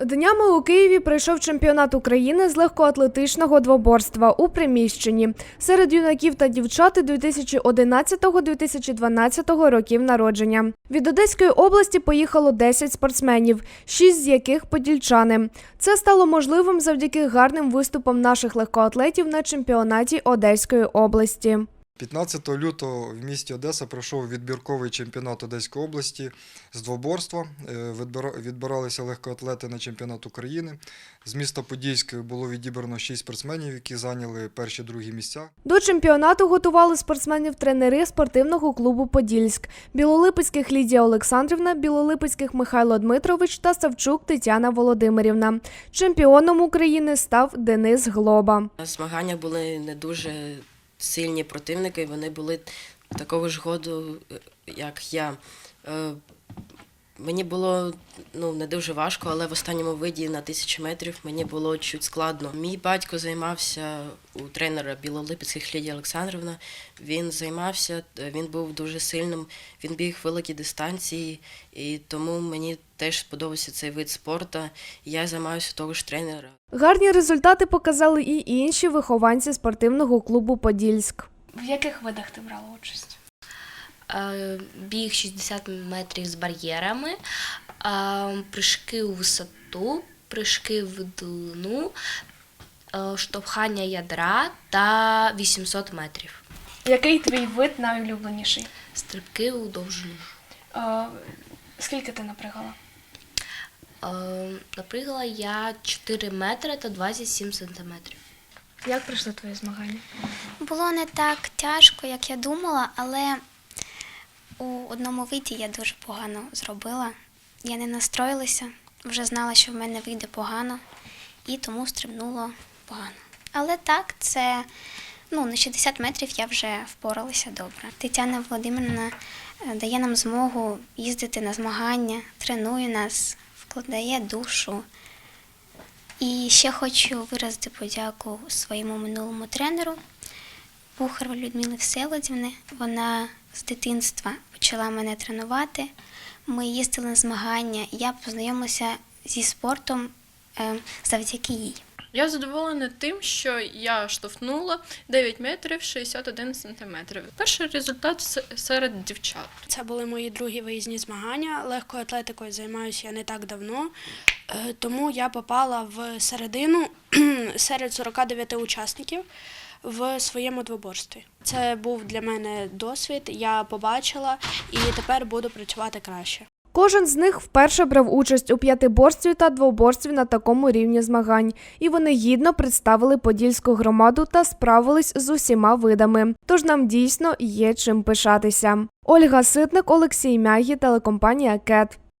Днями у Києві пройшов чемпіонат України з легкоатлетичного двоборства у приміщенні серед юнаків та дівчат 2011-2012 років народження. Від Одеської області поїхало 10 спортсменів, 6 з яких подільчани. Це стало можливим завдяки гарним виступам наших легкоатлетів на чемпіонаті Одеської області. 15 лютого в місті Одеса пройшов відбірковий чемпіонат Одеської області з двоборства. Е, Відбиралися легкоатлети на чемпіонат України. З міста Подільська було відібрано 6 спортсменів, які зайняли перші другі місця. До чемпіонату готували спортсменів тренери спортивного клубу Подільськ, Білолипецьких Лідія Олександрівна, Білолипецьких Михайло Дмитрович та Савчук Тетяна Володимирівна. Чемпіоном України став Денис Глоба. Змагання були не дуже сильні противники, вони були такого ж году, е, як я. Мені було ну, не дуже важко, але в останньому виді на тисячу метрів мені було чуть складно. Мій батько займався у тренера Білолипецьких Лідія Олександрівна. Він займався, він був дуже сильним, він біг великі дистанції, і тому мені теж сподобався цей вид спорту. Я займаюся того ж тренера. Гарні результати показали і інші вихованці спортивного клубу Подільськ. В яких видах ти брала участь? Е, біг 60 метрів з бар'єрами, е, прыжки у висоту, прыжки в длину, е, штовхання ядра та 800 метрів. Який твій вид найулюбленіший? Стрибки у довжину. Е, скільки ти напрягала? Е, Напригала я 4 метри та 27 сантиметрів. Як пройшли твої змагання? Було не так тяжко, як я думала, але одному виді я дуже погано зробила. Я не настроїлася, вже знала, що в мене вийде погано, і тому стрибнуло погано. Але так, це ну, на 60 метрів я вже впоралася добре. Тетяна Володимирівна е, дає нам змогу їздити на змагання, тренує нас, вкладає душу. І ще хочу виразити подяку своєму минулому тренеру Бухару Людмили Всеволодівни. Вона з дитинства почала мене тренувати. Ми їздили на змагання. Я познайомилася зі спортом е, завдяки їй. Я задоволена тим, що я штовхнула 9 метрів 61 сантиметрів. Перший результат серед дівчат. Це були мої другі виїзні змагання. Легкою атлетикою займаюся я не так давно, е, тому я попала в середину серед 49 учасників в своєму двоборстві. Це був для мене досвід, я побачила і тепер буду працювати краще. Кожен з них вперше брав участь у п'ятиборстві та двоборстві на такому рівні змагань, і вони гідно представили подільську громаду та справились з усіма видами. Тож нам дійсно є чим пишатися. Ольга Ситник, Олексій Мягі, телекомпанія Кет.